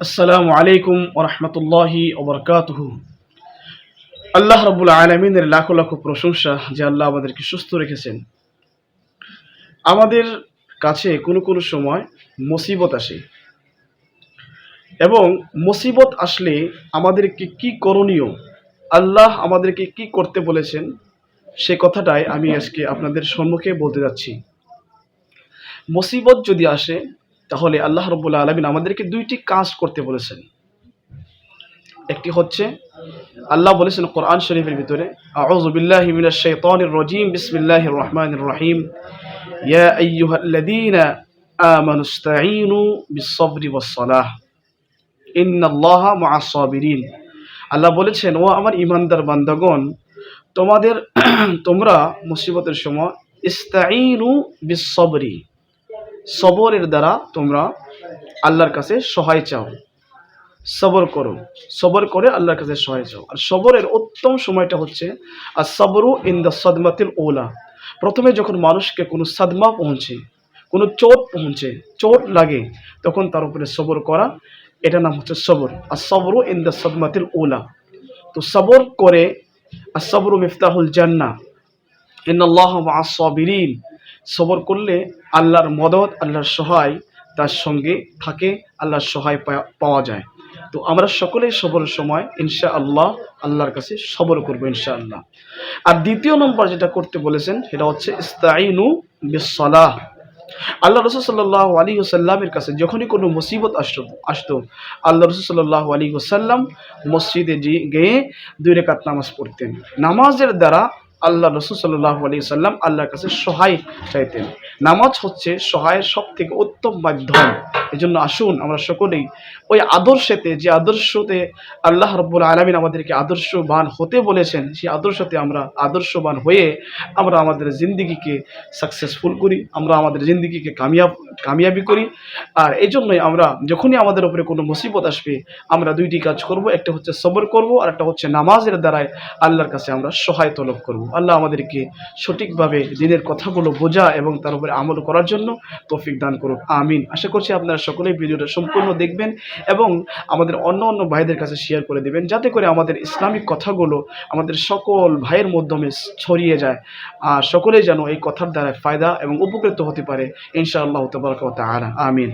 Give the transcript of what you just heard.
আসসালামু আলাইকুম ওরহমতুল্লাহি ওবরকাতুহ আল্লাহ রবুল আলমিনের লাখো লাখো প্রশংসা যে আল্লাহ আমাদেরকে সুস্থ রেখেছেন। আমাদের কাছে কোনো কোনো সময় মুসিবত আসে। এবং মুসিবত আসলে আমাদেরকে কি করণীয়, আল্লাহ আমাদেরকে কি করতে বলেছেন, সে কথাটাই আমি আজকে আপনাদের সম্মুখে বলতে যাচ্ছি। মুসিবত যদি আসে তাহলে আল্লাহ রব্বুল্লা আলমিন আমাদেরকে দুইটি কাজ করতে বলেছেন। একটি হচ্ছে, আল্লাহ বলেছেন কোরআন শরীফের ভিতরে, আউযু বিল্লাহি মিনাশ শাইতানির রহিম। আল্লাহ বলেছেন, ও আমার ইমানদার বান্দাগণ, তোমাদের, তোমরা মুসিবতের সময়, ইস্তাঈনু বিস-সাবরি। সবরের দ্বারা তোমরা আল্লাহর কাছে সহায় চাও। সবর করো। সবর করে আল্লাহর কাছে সহায় চাও। আর সবরের উত্তম সময়টা হচ্ছে আর সবরু ইন দ্য সদমাতিল ওলা প্রথমে যখন মানুষকে কোনো সাদমা পৌঁছে, কোনো চোট পৌঁছে, চোট লাগে, তখন তার উপরে সবর করা এটা নাম হচ্ছে সবর। আর সবরু ইন দ্য সদমাতিল ওলা তো সবর করে আর সবরু মিফতাহুল জান্না ইন আল্লাহ সাবিরিন সবর করলে আল্লাহর মদত, আল্লাহর সহায় তার সঙ্গে থাকে, আল্লাহর সহায় পাওয়া- যায়। তো আমরা সকলেই সবরের সময় ইনশা আল্লাহ আল্লাহর কাছে সবর করব ইনশা আল্লাহ আর দ্বিতীয় নম্বর যেটা করতে বলেছেন, সেটা হচ্ছে ইস্তাইনু বিসলাহ আল্লাহ রসুল সাল্লাহ আলী ওসাল্লামের কাছে যখনই কোনো মুসিবত আসত আসত, আল্লাহ রসুল সাল্লাহ আলী ওসাল্লাম মসজিদে গিয়ে দুই রেখাত নামাজ পড়তেন। নামাজের দ্বারা আল্লাহ রসুল সাল্লাহ আলী সাল্লাম আল্লাহর কাছে সহায় চাইতেন। নামাজ হচ্ছে সহায়ের সব থেকে উত্তম মাধ্যম। এই জন্য আসুন, আমরা সকলেই ওই আদর্শেতে, যে আদর্শতে আল্লাহ রব্বুল আলমিন আমাদেরকে আদর্শবান হতে বলেছেন, সেই আদর্শতে আমরা আদর্শবান হয়ে আমরা আমাদের জিন্দিগিকে সাকসেসফুল করি, আমরা আমাদের জিন্দিগিকে কামিয়াব, কামিয়াবি করি। আর এই জন্যই আমরা যখনই আমাদের উপরে কোনো মুসিবত আসবে, আমরা দুইটি কাজ করব, একটা হচ্ছে সবর করব, আর একটা হচ্ছে নামাজের দ্বারায় আল্লাহর কাছে আমরা সহায় তলব করব। আল্লাহ আমাদেরকে সঠিকভাবে দিনের কথাগুলো বোঝা এবং তার উপরে আমল করার জন্য তৌফিক দান করুক। আমিন। আশা করছি আপনারা সকলেই ভিডিওটা সম্পূর্ণ দেখবেন এবং আমাদের অন্য অন্য ভাইদের কাছে শেয়ার করে দেবেন, যাতে করে আমাদের ইসলামিক কথাগুলো আমাদের সকল ভাইয়ের মাধ্যমে ছড়িয়ে যায় আর সকলেই যেন এই কথার দ্বারা ফায়দা এবং উপকৃত হতে পারে। ইনশাআল্লাহ তবরক আর আমিন।